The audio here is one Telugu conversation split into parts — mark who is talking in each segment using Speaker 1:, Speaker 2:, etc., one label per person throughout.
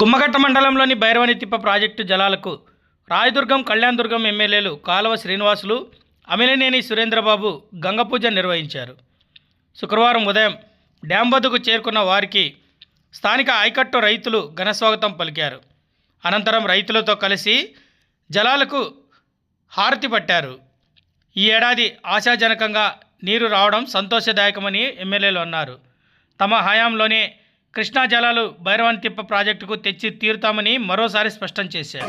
Speaker 1: గుమ్మగట్ట మండలంలోని భైరవనితిప్ప ప్రాజెక్టు జలాలకు రాయదుర్గం కళ్యాణదుర్గం ఎమ్మెల్యేలు కాలువ శ్రీనివాసులు అమిలినేని సురేంద్రబాబు గంగపూజ నిర్వహించారు. శుక్రవారం ఉదయం డ్యాం వద్దకు చేరుకున్న వారికి స్థానిక ఆయకట్టు రైతులు ఘనస్వాగతం పలికారు. అనంతరం రైతులతో కలిసి జలాలకు హారతి పట్టారు. ఈ ఏడాది ఆశాజనకంగా నీరు రావడం సంతోషదాయకమని ఎమ్మెల్యేలు అన్నారు. తమ హయాంలోనే కృష్ణా జలాలు భైరవన్ తిప్ప ప్రాజెక్టుకు తెచ్చి తీరుతామని మరోసారి స్పష్టం చేశారు.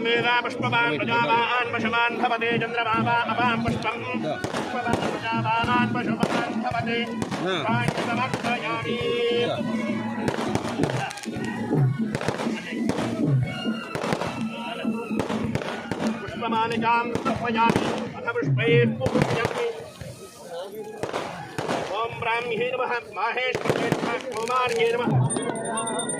Speaker 2: पुष्पं वेदा पुष्पवान् प्रजावान् पशवान् भवते चन्द्रभावा अपां पुष्पं पुष्पवान् प्रजावान् पशुवान् भवते। पुष्पमालिकां समर्पयामि। अथ पुष्पैः पूजयामि ॐ ब्राह्म्ये नमः माहेश्वर्ये नमः। कुमार्ये नमः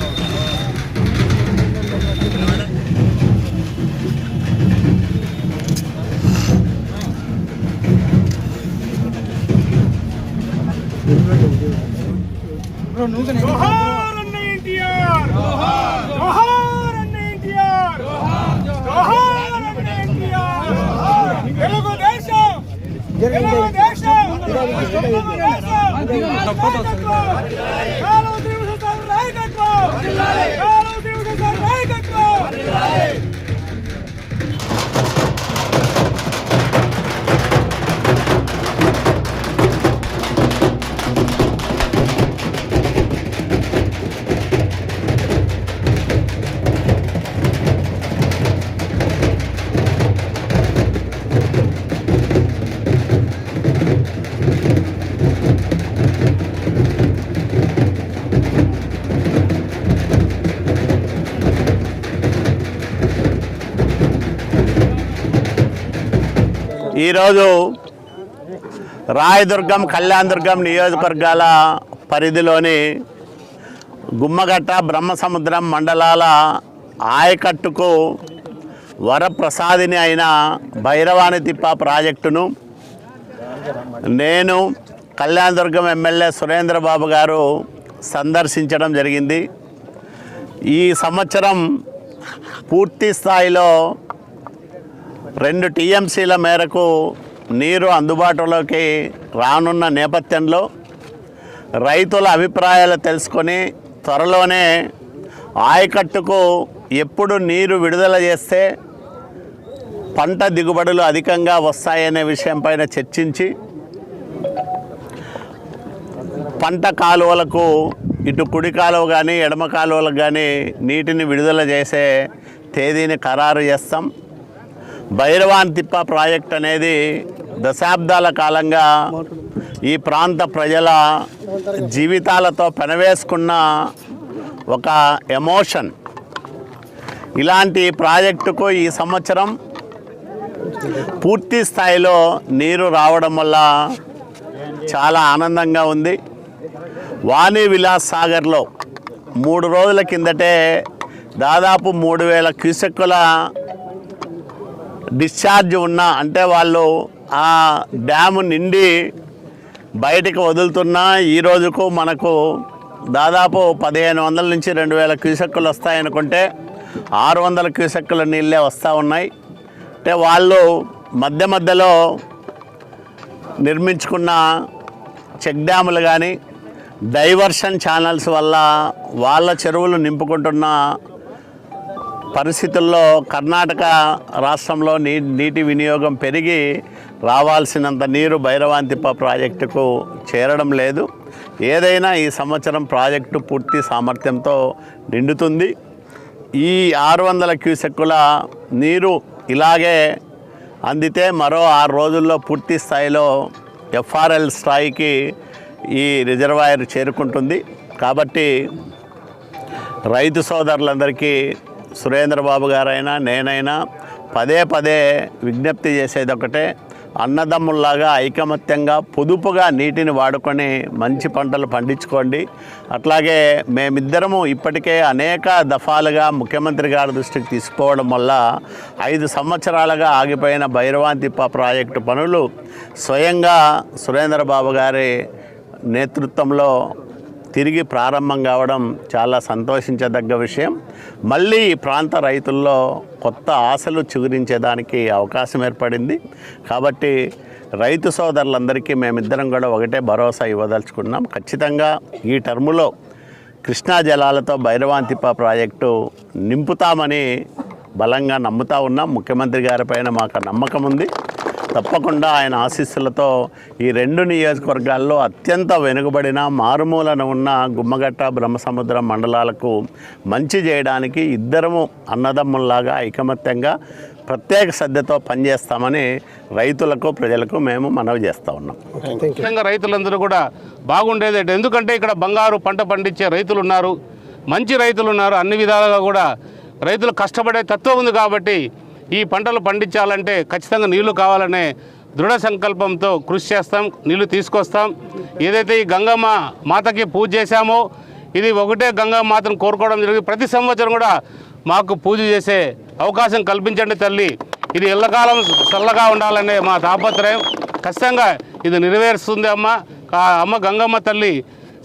Speaker 2: నాయకత్వం! కాలువ శ్రీనివాస నాయకత్వం!
Speaker 3: ఈరోజు రాయదుర్గం కళ్యాణదుర్గం నియోజకవర్గాల పరిధిలోని గుమ్మగట్ట బ్రహ్మసముద్రం మండలాల ఆయకట్టుకు వరప్రసాదిని అయిన భైరవాణి తిప్ప ప్రాజెక్టును నేను కళ్యాణదుర్గం ఎమ్మెల్యే సురేంద్రబాబు గారు సందర్శించడం జరిగింది. ఈ సంవత్సరం పూర్తి స్థాయిలో రెండు టీఎంసీల మేరకు నీరు అందుబాటులోకి రానున్న నేపథ్యంలో రైతుల అభిప్రాయాలు తెలుసుకొని త్వరలోనే ఆయకట్టుకు ఎప్పుడు నీరు విడుదల చేస్తే పంట దిగుబడులు అధికంగా వస్తాయనే విషయంపైన చర్చించి పంట కాలువలకు ఇటు కుడి కాలువ కానీ ఎడమ కాలువలకు కానీ నీటిని విడుదల చేసే తేదీని ఖరారు చేస్తాం. భైరవాన్ తిప్ప ప్రాజెక్ట్ అనేది దశాబ్దాల కాలంగా ఈ ప్రాంత ప్రజల జీవితాలతో పెనవేసుకున్న ఒక ఎమోషన్. ఇలాంటి ప్రాజెక్టుకు ఈ సంవత్సరం పూర్తి స్థాయిలో నీరు రావడం వల్ల చాలా ఆనందంగా ఉంది. వాణి విలాస్ సాగర్లో మూడు రోజుల కిందటే దాదాపు మూడు వేల క్యూసెక్కుల డిశ్చార్జ్ ఉన్న అంటే వాళ్ళు ఆ డ్యాము నిండి బయటికి వదులుతున్నా ఈ రోజుకు మనకు దాదాపు పదిహేను వందల నుంచి రెండు వేల క్యూసెక్కులు వస్తాయనుకుంటే ఆరు వందల క్యూసెక్కుల నీళ్ళే వస్తూ ఉన్నాయి. అంటే వాళ్ళు మధ్య మధ్యలో నిర్మించుకున్న చెక్ డ్యాములు కానీ డైవర్షన్ ఛానల్స్ వల్ల వాళ్ళ చెరువులు నింపుకుంటున్న పరిస్థితుల్లో కర్ణాటక రాష్ట్రంలో నీ నీటి వినియోగం పెరిగి రావాల్సినంత నీరు భైరవాంతిప్ప ప్రాజెక్టుకు చేరడం లేదు. ఏదైనా ఈ సంవత్సరం ప్రాజెక్టు పూర్తి సామర్థ్యంతో నిండుతుంది. ఈ ఆరు వందల క్యూసెక్కుల నీరు ఇలాగే అందితే మరో ఆరు రోజుల్లో పూర్తి స్థాయిలో ఎఫ్ఆర్ఎల్ స్థాయికి ఈ రిజర్వాయర్ చేరుకుంటుంది. కాబట్టి రైతు సోదరులందరికీ సురేంద్రబాబు గారైనా నేనైనా పదే పదే విజ్ఞప్తి చేసేది ఒకటే అన్నదమ్ముల్లాగా ఐకమత్యంగా పొదుపుగా నీటిని వాడుకొని మంచి పంటలు పండించుకోండి. అట్లాగే మేమిద్దరము ఇప్పటికే అనేక దఫాలుగా ముఖ్యమంత్రి గారి దృష్టికి తీసుకోవడం వల్ల ఐదు సంవత్సరాలుగా ఆగిపోయిన భైరవాంతిప్ప ప్రాజెక్టు పనులు స్వయంగా సురేంద్రబాబు గారి నేతృత్వంలో తిరిగి ప్రారంభం కావడం చాలా సంతోషించదగ్గ విషయం. మళ్ళీ ఈ ప్రాంత రైతుల్లో కొత్త ఆశలు చిగురించేదానికి అవకాశం ఏర్పడింది. కాబట్టి రైతు సోదరులందరికీ మేమిద్దరం కూడా ఒకటే భరోసా ఇవ్వదలుచుకున్నాం ఖచ్చితంగా ఈ టర్ములో కృష్ణా జలాలతో భైరవాంతిప్ప ప్రాజెక్టు నింపుతామని బలంగా నమ్ముతా ఉన్నాం. ముఖ్యమంత్రి గారి పైన మాకు నమ్మకం ఉంది. తప్పకుండా ఆయన ఆశీస్సులతో ఈ రెండు నియోజకవర్గాల్లో అత్యంత వెనుకబడిన మారుమూలన ఉన్న గుమ్మగట్ట బ్రహ్మసముద్రం మండలాలకు మంచి చేయడానికి ఇద్దరము అన్నదమ్ముల్లాగా ఐకమత్యంగా ప్రత్యేక శ్రద్ధతో పనిచేస్తామని రైతులకు ప్రజలకు మేము మనవి చేస్తూ ఉన్నాం.
Speaker 4: ముఖ్యంగా రైతులందరూ కూడా బాగుండేది ఎందుకంటే ఇక్కడ బంగారు పంట పండించే రైతులు ఉన్నారు మంచి రైతులు ఉన్నారు అన్ని విధాలుగా కూడా రైతులు కష్టపడే తత్వం ఉంది కాబట్టి ఈ పంటలు పండించాలంటే ఖచ్చితంగా నీళ్ళు కావాలనే దృఢ సంకల్పంతో కృషి చేస్తాం నీళ్ళు తీసుకొస్తాం. ఏదైతే ఈ గంగమ్మ మాతకి పూజ చేశామో ఇది ఒకటే గంగమ్మ మాతను కోరుకోవడం జరిగింది. ప్రతి సంవత్సరం కూడా మాకు పూజ చేసే అవకాశం కల్పించండి తల్లి. ఇది ఎల్లకాలం చల్లగా ఉండాలనే మా తాపత్రయం. ఖచ్చితంగా ఇది నెరవేరుస్తుంది అమ్మ. అమ్మ గంగమ్మ తల్లి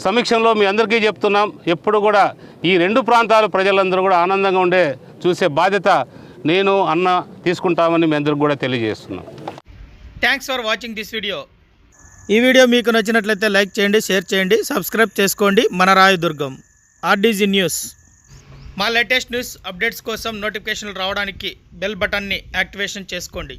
Speaker 4: సమీక్షంలో మీ అందరికీ చెప్తున్నాం. ఎప్పుడు కూడా ఈ రెండు ప్రాంతాల ప్రజలందరూ కూడా ఆనందంగా ఉండే చూసే బాధ్యత నేను అన్న తీసుకుంటామని మీ అందరికి కూడా తెలియజేస్తున్నాం
Speaker 1: thanks for watching this video ఈ వీడియో మీకు నచ్చినట్లయితే లైక్ చేయండి షేర్ చేయండి సబ్స్క్రైబ్ చేసుకోండి. మన రాయదుర్గం ఆర్డీజీ న్యూస్. మా లేటెస్ట్ న్యూస్ అప్డేట్స్ కోసం నోటిఫికేషన్లు రావడానికి బెల్ బటన్ని యాక్టివేషన్ చేసుకోండి.